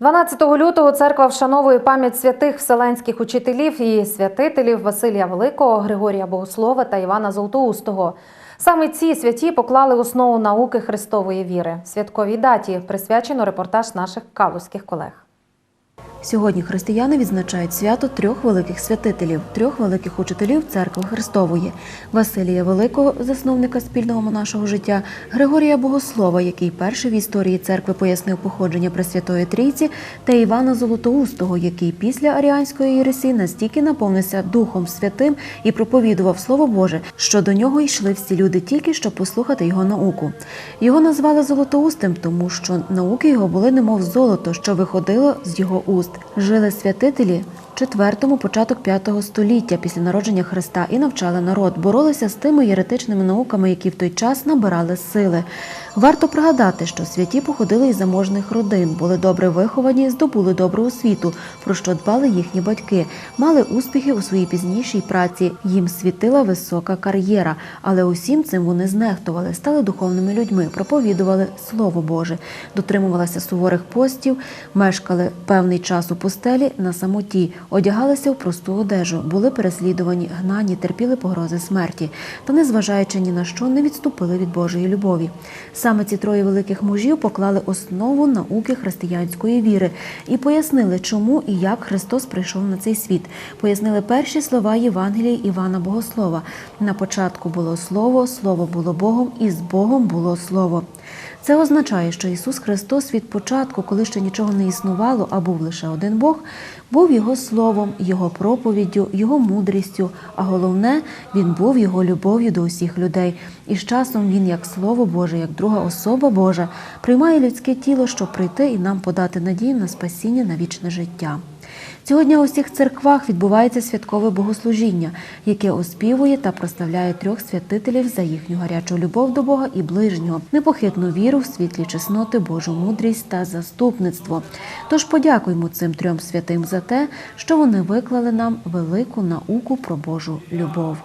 12 лютого церква вшановує пам'ять святих вселенських учителів і святителів Василія Великого, Григорія Богослова та Івана Золотоустого. Саме ці святі поклали основу науки Христової віри. Святковій даті присвячено репортаж наших калузьких колег. Сьогодні християни відзначають свято трьох великих святителів, трьох великих учителів церкви Христової: Василія Великого, засновника спільного нашого життя, Григорія Богослова, який перший в історії церкви пояснив походження Пресвятої Трійці, та Івана Золотоустого, який після Аріанської єресі настільки наповнився Духом Святим і проповідував Слово Боже, що до нього йшли всі люди тільки щоб послухати його науку. Його назвали Золотоустим, тому що науки його були немов золото, що виходило з його уст. Жили святителі четвертому, початок п'ятого століття після народження Христа і навчали народ, боролися з тими єретичними науками, які в той час набирали сили. Варто пригадати, що святі походили із заможних родин, були добре виховані, здобули добру освіту, про що дбали їхні батьки, мали успіхи у своїй пізнішій праці. Їм світила висока кар'єра, але усім цим вони знехтували, стали духовними людьми, проповідували Слово Боже, дотримувалися суворих постів, мешкали певний час у пустелі на самоті, одягалися в просту одежу, були переслідувані, гнані, терпіли погрози смерті, та, незважаючи ні на що, не відступили від Божої любові. Саме ці троє великих мужів поклали основу науки християнської віри і пояснили, чому і як Христос прийшов на цей світ. Пояснили перші слова Євангелії Івана Богослова. На початку було слово, слово було Богом, і з Богом було слово. Це означає, що Ісус Христос від початку, коли ще нічого не існувало, а був лише один Бог, був Його словом, Його проповіддю, Його мудрістю, а головне, Він був Його любов'ю до усіх людей. І з часом Він, як Слово Боже, як друга особа Божа, приймає людське тіло, щоб прийти і нам подати надію на спасіння на вічне життя. Сьогодні у всіх церквах відбувається святкове богослужіння, яке оспівує та прославляє трьох святителів за їхню гарячу любов до Бога і ближнього, непохитну віру в світлі чесноти, Божу мудрість та заступництво. Тож подякуємо цим трьом святим за те, що вони виклали нам велику науку про Божу любов.